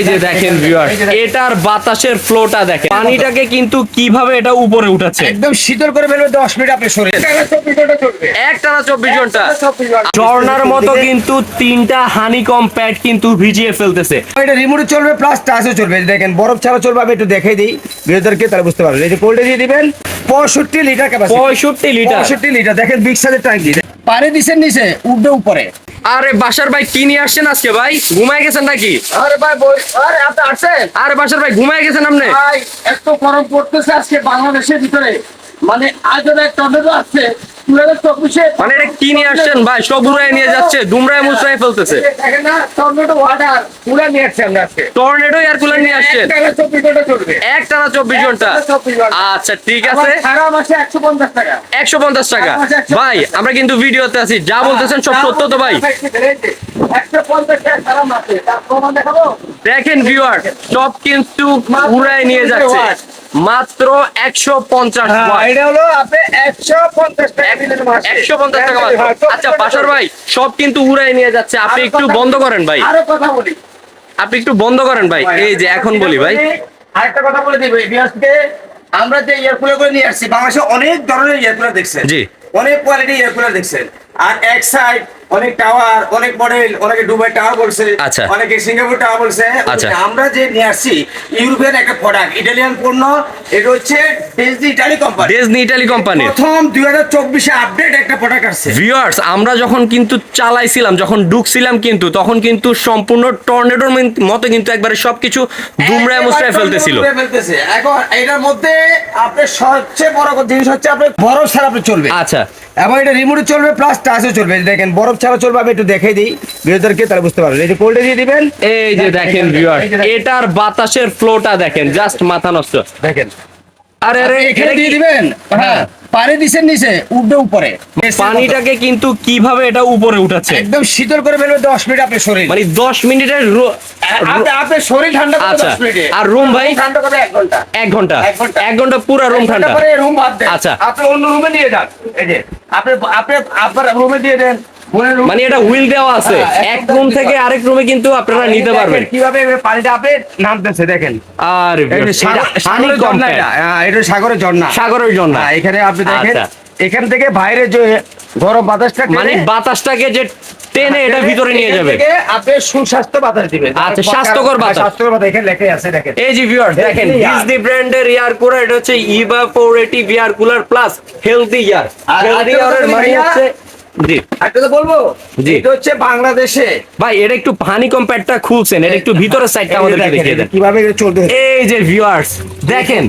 এই যে দেখেন ভিউয়ার এটার বাতাসের ফ্লোটা দেখেন। পানিটাকে কিন্তু কীভাবে এটা উপরে উঠাচ্ছে? একদম শীতল করে ফেলবে দশ মিনিট আপনি শরীর একটানা চব্বিশ ঘণ্টা ঝর্ণার ঝর্ণার মতো কিন্তু তিনটা হানিকম প্যাড কিন্তু ভিজিয়ে ফেলতেছে। এটা রিমোটে চলবে প্লাস টাচও চলবে। এই দেখেন বরফ ছাড়া চলবে আমি একটু দেখাই দিই। বিরোধীদেরকে তারা বুঝতে পারবেন। এই যে কোল্ডে দিয়ে দিবেন পঁয়ষট্টি লিটার ক্যাপাসিটি পঁয়ষট্টি লিটার। পঁয়ষট্টি লিটার। দেখেন বিগ সাইজের ট্যাঙ্ক দিয়ে পানি নিচে উঠবে উপরে। আরে বাসার ভাই কি নিয়ে আসছেন আজকে ভাই? ঘুমায় গেছেন নাকি? আরে ভাই আরে আপনি আসছেন? আরে বাসার ভাই ঘুমায় গেছেন আপনি? ভাই এত গরম পড়তেছে আজকে বাংলাদেশের ভিতরে। মানে আজ একটা আছে। আসছে মানে এটা কি নিয়ে আসছেন? ভাই সব উড়ায় নিয়ে যাচ্ছে দুমরায় মুচড়ায় ফেলতেছে। টর্নেডো ওয়াটার তুলে নিয়ে আসছে আমরা আজকে। টর্নেডো এয়ার কুলার নিয়ে আসছেন? একটানা চব্বিশ ঘণ্টা চলবে। একটানা চব্বিশ ঘণ্টা। একটানা 24 ঘণ্টা। আচ্ছা ঠিক আছে। একশো পঞ্চাশ টাকা। ভাই আমরা কিন্তু ভিডিওতে আছি। যা বলতেছেন সব সত্য তো ভাই। দেখেন ভিউয়ার সব কিন্তু উড়ায় নিয়ে যাচ্ছে। মাত্র একশো পঞ্চাশ হ্যাঁ, এটা হলো আপনি একশো পঞ্চাশ টাকা দিলেন মাসে। একশো পঞ্চাশ টাকা মাত্র। হ্যাঁ, আচ্ছা চলবে। ভাই সব কিন্তু উড়ায় নিয়ে যাচ্ছে। আপনি একটু বন্ধ করেন ভাই। আরও কথা বলি। আপনি একটু বন্ধ করেন ভাই। এই যে এখন বলি ভাই। আরেকটা কথা বলে দিই বিহাসকে আমরা যে এয়ার কুলার করে নিয়ে আসছি বাংলাদেশে অনেক ধরনের এয়ারকুলার দেখছেন। জি। অনেক কোয়ালিটি এয়ারকুলার দেখছেন। আর এক সাইড অনেক টাওয়ার অনেক মডেল অনেকে দুবাই টাওয়ার বলছে আচ্ছা। অনেকে সিঙ্গাপুর টাওয়ার বলছে। আচ্ছা। আমরা যে নিয়ে আসছি ইউরোপিয়ান একটা প্রোডাক্ট ইটালিয়ান পণ্য এটা হচ্ছে Disney Italy company Disney Italy কোম্পানির প্রথম আপডেট একটা প্রোডাক্ট আসছে। ভিউয়ার্স আমরা যখন কিন্তু চালাইছিলাম যখন ঢুকছিলাম কিন্তু তখন কিন্তু সম্পূর্ণ টর্নেডোর মতো কিন্তু একবারে সবকিছু দুমড়ায় মুচড়ায় ফেলতেছিল। এখন এটার মধ্যে আপনার সবচেয়ে বড় জিনিস হচ্ছে আপনার বরফ ছাড়া আপনি চলবে আচ্ছা। এবং এটা রিমোটে চলবে প্লাস টাচও চলবে। দেখেন বরফ ছাড়া চলবে আমি একটু দেখাই দিই। তারা বুঝতে পারবেন এই যে কোল্ডে দিয়ে দিবেন? এই যে দেখেন ভিউয়ার। এটার বাতাসের ফ্লোটা দেখেন জাস্ট মাথা নষ্ট। দেখেন। আরে আরে এখানে দিয়ে দিবেন? হ্যাঁ। পানি দিচ্ছেন নিচে উঠবে উপরে। পানিটাকে কিন্তু কীভাবে এটা উপরে উঠাচ্ছে? একদম শীতল করে ফেলবে দশ মিনিট আপনার শরীর। মানে দশ মিনিটের রো- আপনি- আপনার শরীর ঠান্ডা করবে আচ্ছা। মিনিটে। আর room ভাই? ঠান্ডা করবে এক ঘণ্টা। এক ঘণ্টা। এক ঘণ্টা। পুরো রুম ঠান্ডা। রুম বাদ দেন। আচ্ছা। আপনি অন্য রুমে নিয়ে যান। এই যে আপনি আপনি আপনার রুমে দিয়ে দেন। মানে এটা হুইল দেওয়া আছে। হ্যাঁ, এক রুম থেকে আরেক রুমে কিন্তু আপনারা নিতে পারবেন। কীভাবে পানিটা আপনি নামতেছে দেখেন। আর এটা সাগর- সাগরের ঝর্ণা এটা। হ্যাঁ, সাগরের ঝর্ণা। হ্যাঁ, এখানে আপনি দেখেন আচ্ছা। এখান থেকে বাইরে যে গরম বাতাসটা মানে বাতাসটাকে যে টেনে এটা ভিতরে নিয়ে যাবে। আপনি সুস্বাস্থ্য বাতাস দিবেন। আচ্ছা, স্বাস্থ্যকর বাতাস। হ্যাঁ, স্বাস্থ্যকর বাতাস এখানে লেখাই আছে দেখেন। এই যে ভিউয়ার দেখেন air। ডিজনি ব্র্যান্ডের এয়ার কুলার এটা হচ্ছে evaporative air cooler plus healthy air আর হেলদি কথা মানে হচ্ছে জি। একটা তো বলব? জি। এটা হচ্ছে বাংলাদেশে। ভাই এটা একটু হানি কম্প্যাক্টটা খুলছেন এটা একটু ভিতরের সাইডটা টা আমাদের দেখিয়ে দেন। কীভাবে এটা চলতে এই যে ভিউয়ার্স দেখেন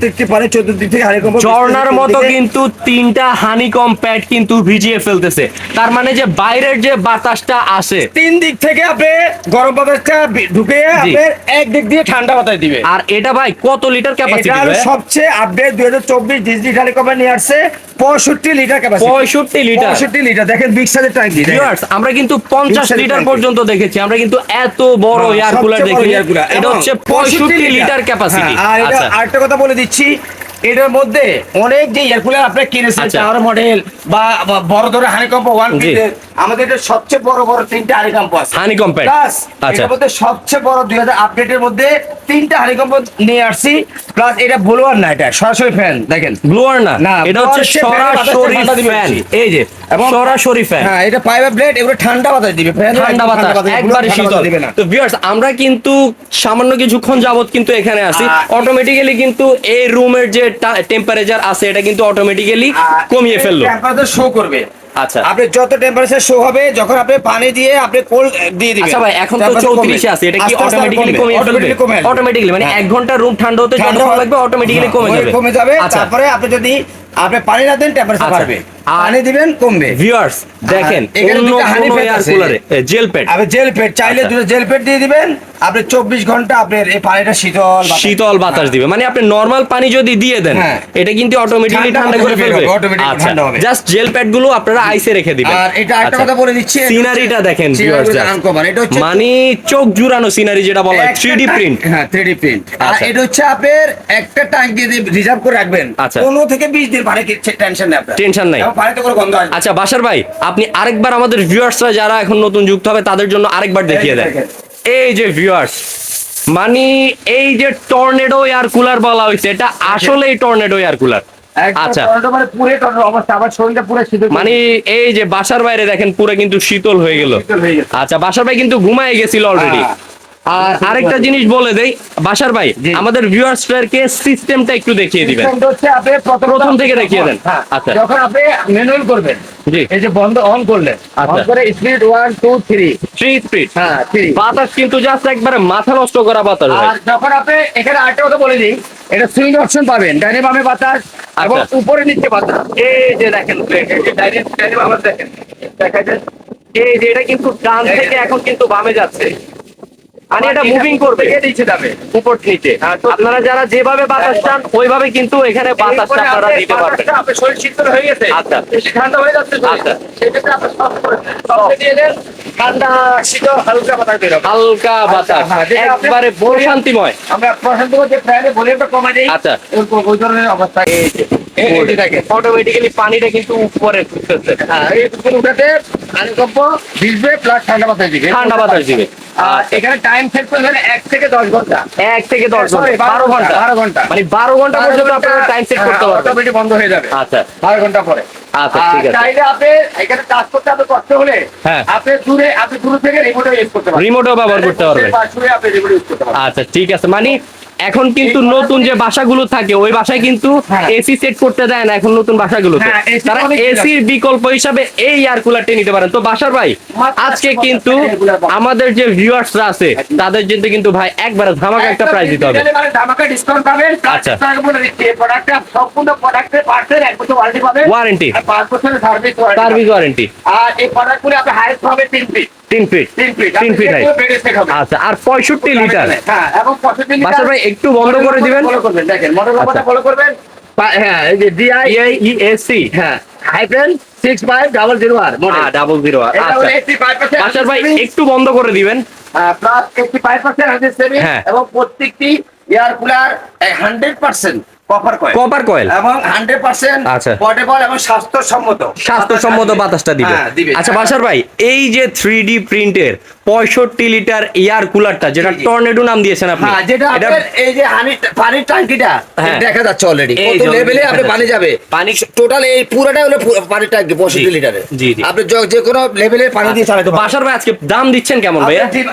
ঝর্ণার মতো কিন্তু তিনটা হানিকম প্যাড কিন্তু ভিজিয়ে ফেলতেছে। তার মানে যে বাইরের যে বাতাসটা আসে তিন দিক থেকে আপনি গরম বাতাসটা ঢুকে আপনি এক দিক দিয়ে ঠান্ডা বাতাস দিবে। আর এটা ভাই কত লিটার ক্যাপাসিটি সবচেয়ে আপডেট দুই হাজার চব্বিশ ডিজিটাল টেলিকমে নিয়ে আসছে পঁয়ষট্টি লিটার ক্যাপাসিটি পঁয়ষট্টি লিটার। পঁয়ষট্টি লিটার দেখেন বিগ সাইজের ট্যাঙ্ক দিয়ে ভিউয়ার্স আমরা কিন্তু পঞ্চাশ Inside লিটার পর্যন্ত দেখেছি আমরা কিন্তু এত বড় হ্যাঁ, এয়ার কুলার দেখি। এটা হচ্ছে পঁয়ষট্টি লিটার। ক্যাপাসিটি হ্যাঁ, আর এটা আচ্ছা। কথা বলে দিচ্ছি এটার মধ্যে অনেক যে এয়ার কুলার আপনি কিনেছেন আচ্ছা। টাওয়ার মডেল বা বড় ধরে হানিকম্প ওয়ান। আমাদের এটা সবচেয়ে বড় বড় তিনটা হানিকম্প আছে। Honeycomb প্লাস আচ্ছা। এটার মধ্যে সবচেয়ে বড় দুই হাজার আপডেটের মধ্যে তিনটা হানিকম্প নিয়ে আসছি। প্লাস এটা ব্লোয়ার না এটা সরাসরি ফ্যান দেখেন। ব্লোয়ার না না, এটা হচ্ছে blower সে fan এর বাতাসে সরাসরি ফ্যান এই যে এবং সরাসরি ফ্যান হ্যাঁ এটা পাইপের ব্লেড এগুলো ঠান্ডা বাতাস দিবে। ঠান্ডা একদম বাতাস দিবে, একবারে ঠান্ডা শীতল। দিবে তো ভিউয়ার্স আমরা কিন্তু সামান্য কিছুক্ষণ যাবত কিন্তু এখানে আসি অটোমেটিক্যালি কিন্তু এই রুমের যে টেম্পারেচার আছে এটা কিন্তু অটোমেটিক্যালি কমিয়ে ফেলল। টেম্পারেচার শো করবে। আচ্ছা আপনি যত টেম্পারেচার শো হবে যখন আপনি পানি দিয়ে আপনি কোল দিয়ে দিবেন আচ্ছা ভাই এখন তো temperature কমবে। চৌত্রিশে আছে এটা কি অটোমেটিক্যালি কমে আসবে। অটোমেটিক্যালি মানে হ্যাঁ। এক ঘণ্টা রুম ঠান্ডা হতে যত সময় লাগবে অটোমেটিক্যালি হ্যাঁ, কমে যাবে কমে যাবে আচ্ছা তারপরে আপনি যদি আপনি পানি না দেন টেম্পারেচার আচ্ছা। বাড়বে পানি দিবেন কমবে। ভিউয়ার্স দেখেন অন্য কোনো এয়ার কুলারে জেল প্যাড আপনি জেল পেট চাইলে আচ্ছা। দুটো জেল পেট দিয়ে দিবেন। আপনি চব্বিশ ঘণ্টা আপনার এই পানিটা শীতল শীতল বাতাস দিবে। মানে আপনি নরমাল পানি যদি দিয়ে দেন হ্যাঁ। এটা কিন্তু অটোমেটিক্যালি ঠান্ডা করে ফেলবে। আচ্ছা ঠান্ডা হবে। জাস্ট জেল প্যাডগুলো আপনারা আইসে রেখে দিবেন। আর এটা একটা কথা বলে দিচ্ছি সিনারিটা দেখেন হচ্ছে মানে চোখ জুড়ানো সিনারি যেটা বলা হয় একটা 3D প্রিন্ট হ্যাঁ 3D প্রিন্ট আর আচ্ছা। এটা হচ্ছে আপনার একটা ট্যাঙ্ক দিয়ে রিজার্ভ করে রাখবেন। আচ্ছা। 15 থেকে 20 দিন পানি টেনশন নেই আপনার। Tension নাই। আচ্ছা বাসার ভাই আপনি আরেকবার আমাদের ভিউয়ার্সরা যারা এখন নতুন যুক্ত হবে তাদের জন্য আরেকবার দেখিয়ে দেন। এই যে ভিউয়ার্স মানে এই যে টর্নেডো এয়ার কুলার বলা হয়েছে এটা আসলে টর্নেডো এয়ার কুলার আচ্ছা। মানে মানে এই যে বাসার বাইরে দেখেন পুরো কিন্তু শীতল হয়ে গেল। আচ্ছা বাসার ভাই কিন্তু ঘুমায় গেছিল অলরেডি। আর আরেকটা জিনিস বলে দেই বাসার ভাই। আমাদের ভিউয়ার্সদেরকে সিস্টেমটা একটু দেখিয়ে দিবেন। সিস্টেমটা হচ্ছে আপনি প্রথম থেকে দেখিয়ে দেন। হ্যাঁ, আচ্ছা। যখন আপনি ম্যানুয়াল করবেন এই যে বন্ধ অন করলেন আচ্ছা। অন করে speed one two three three speed হ্যাঁ থ্রি বাতাস কিন্তু জাস্ট একবারে মাথা নষ্ট করা বাতাস আর যখন আপনি এখানে আরেকটা কথা বলে দিই এটা সুইং অপশন পাবেন ডাইনে বামে বাতাস এবং আচ্ছা। উপরে নিচে বাতাস। এই যে দেখেন ডাইনে ডাইনে বামে দেখেন দেখা যায় এই যে এটা কিন্তু ডান থেকে এখন কিন্তু বামে যাচ্ছে। মানে এটা মুভিং করবে। নিচে যাবে। উপর নিচে। হ্যাঁ, আপনারা যারা যেভাবে বাতাস চান ওইভাবে কিন্তু এখানে বাতাসটা আপনারা দিতে পারবেন। আপনার শরীর শীতল হয়ে গেছে। আচ্ছা। ঠান্ডা হয়ে যাচ্ছে আচ্ছা। সেক্ষেত্রে দিয়ে দেন, ঠান্ডা হালকা বাতাস বের হবে। হালকা বাতাস। হ্যাঁ, একবারে আমরা করতে ফ্যানে ভলিউমটা কমা দিই আচ্ছা। ওই ধরনের অবস্থা। এই যে যে অটোমেটিক্যালি পানিটা কিন্তু উপরে উঠতেছে। হ্যাঁ এই দুপুর উঠাতে আনুকম্প ভিজবে প্লাস ঠান্ডা বাতাস দিবে। ঠান্ডা বাতাস দিবে। এখানে টাইম সেট করবেন এক থেকে দশ ঘণ্টা। এক থেকে দশ ঘণ্টা। বারো ঘণ্টা। বারো ঘণ্টা। মানে বারো ঘণ্টা পর্যন্ত আপনারা টাইম সেট করতে পারবেন। অটোমেটিক বন্ধ হয়ে যাবে। আচ্ছা। বারো ঘণ্টা পরে। আচ্ছা, ঠিক আছে। চাইলে আপনি এখানে কাজ করতে আপনি কষ্ট হলে হ্যাঁ। আপনি দূরে আপনি দূর থেকে ইউজ করতে পারবেন। রিমোটও ব্যবহার করতে পারবেন। আপনি রিমোট ইউজ করতে পারবেন। আচ্ছা ঠিক আছে। মানে এখন কিন্তু নতুন যে বাসাগুলো থাকে ওই বাসায় কিন্তু হ্যাঁ। এসি সেট করতে দেয় না এখন নতুন বাসাগুলোতে। হ্যাঁ, তারা এসির বিকল্প হিসাবে এই এয়ার কুলারটি নিতে পারেন। তো বাসার ভাই আজকে কিন্তু। আমাদের যে ভিউয়ার্সরা আছে তাদের জন্য কিন্তু ভাই একবারে ধামাকা একটা প্রাইস দিতে হবে। মানে ধামাকা ডিসকাউন্ট পাবেন আচ্ছা। প্রোডাক্টটা সম্পূর্ণ প্রোডাক্টের পার্সেল এক বছর ওয়ারেন্টি পাবেন। ওয়ারেন্টি আর পাঁচ বছরের সার্ভিস সার্ভিস ওয়ারেন্টি আর এই প্রোডাক্টগুলো আপনি হাইস্ট হবে তিন ফিট তিন ফিট তিন ফিট তিন ফিট আচ্ছা আর পঁয়ষট্টি লিটার হ্যাঁ এবং পঁয়ষট্টি লিটার ভাই একটু বন্ধ করে দিবেন। ফলো করবেন দেখেন মডেল নাম্বারটা। ফলো করবেন। হ্যাঁ এই যে ডিআই ইএসি হ্যাঁ। Hyphen six five double zero আর ডাবল জিরো আচ্ছা। ভাই একটু বন্ধ করে দিবেন। Plus eighty five percent saving. এবং প্রত্যেকটি air cooler hundred percent copper coil copper coil এবং হান্ড্রেড পার্সেন্ট আচ্ছা। পোর্টেবল এবং স্বাস্থ্যসম্মত। স্বাস্থ্যসম্মত বাতাসটা দিবে। হ্যাঁ, দিবে। আচ্ছা বাসার ভাই এই যে থ্রি ডি প্রিন্টের পঁয়ষট্টি লিটার এয়ার কুলারটা যেটা। টর্নেডো নাম দিয়েছেন আপনি হ্যাঁ যেটা এটা আপনার এই যে হানি পানির ট্যাঙ্কিটা হ্যাঁ। দেখা যাচ্ছে অলরেডি কত লেভেলে আপনি পানি যাবে পানি- টোটাল এই পুরোটা হলো পানির ট্যাঙ্কি পঁয়ষট্টি জি, লিটারে জি, জি। আপনি যে কোনো লেভেলে পানি দিয়ে চালাতে বাসার ভাই আজকে দাম দিচ্ছেন কেমন ভাইয়া ঠিক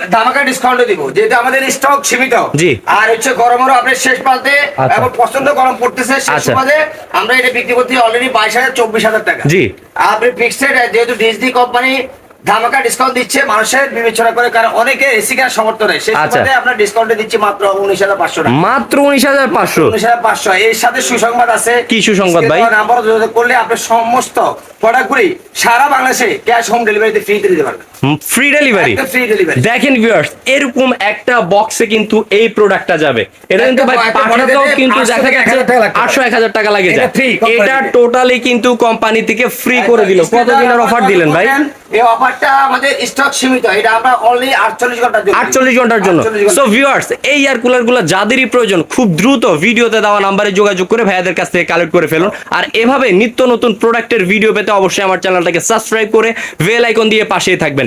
ডিসকাউন্ট দিব যেহেতু আমাদের স্টক সীমিত জি। আর হচ্ছে গরমেরও আপনার শেষ প্রান্তে এখন পছন্দ গরম পড়তেছে শেষ আচ্ছা। সুবাদে আমরা এটা বিক্রি করতে অলরেডি বাইশ হাজার চব্বিশ হাজার টাকা জি। আপনি ফিক্সড যেহেতু ডিজনি কোম্পানি ধামাকা ডিসকাউন্ট দিচ্ছে মানুষের বিবেচনা করে কারণ অনেকে এসি কেনার সমর্থ নেই সেই সাথে আমরা ডিসকাউন্টে দিচ্ছি মাত্র উনিশ হাজার পাঁচশো টাকা। মাত্র উনিশ হাজার পাঁচশো। উনিশ হাজার পাঁচশো। এর সাথে সুসংবাদ আছে। কি সুসংবাদ ভাই? নাম্বার যোগাযোগ করলে আপনি সমস্ত প্রোডাক্টগুলি সারা বাংলাদেশে ক্যাশ হোম ডেলিভারিতে ফ্রিতে দিতে পারবেন। Free delivery. দেখেন ভিউয়ার্স এরকম একটা বক্সে কিন্তু এই প্রোডাক্টটা যাবে। এটা কিন্তু ভাই পাঠাতেও কিন্তু দেখা থেকে যাচ্ছে 1000 টাকা লাগে যায়। এটা টোটালি কিন্তু কোম্পানি থেকে ফ্রি করে দিল। কতদিনের অফার দিলেন ভাই? এই অফারটা আমাদের স্টক সীমিত। এটা আমরা অনলি 48 ঘণ্টার জন্য আটচল্লিশ ঘণ্টার জন্য। সো ভিউয়ার্স এই এয়ার কুলারগুলো যাদেরই প্রয়োজন খুব দ্রুত ভিডিওতে দেওয়া নাম্বারে যোগাযোগ করে ভাইয়াদের কাছ থেকে কালেক্ট করে ফেলুন। আর এভাবে নিত্য নতুন প্রোডাক্টের ভিডিও পেতে অবশ্যই আমার চ্যানেলটাকে সাবস্ক্রাইব করে বেল আইকন দিয়ে পাশেই থাকবেন।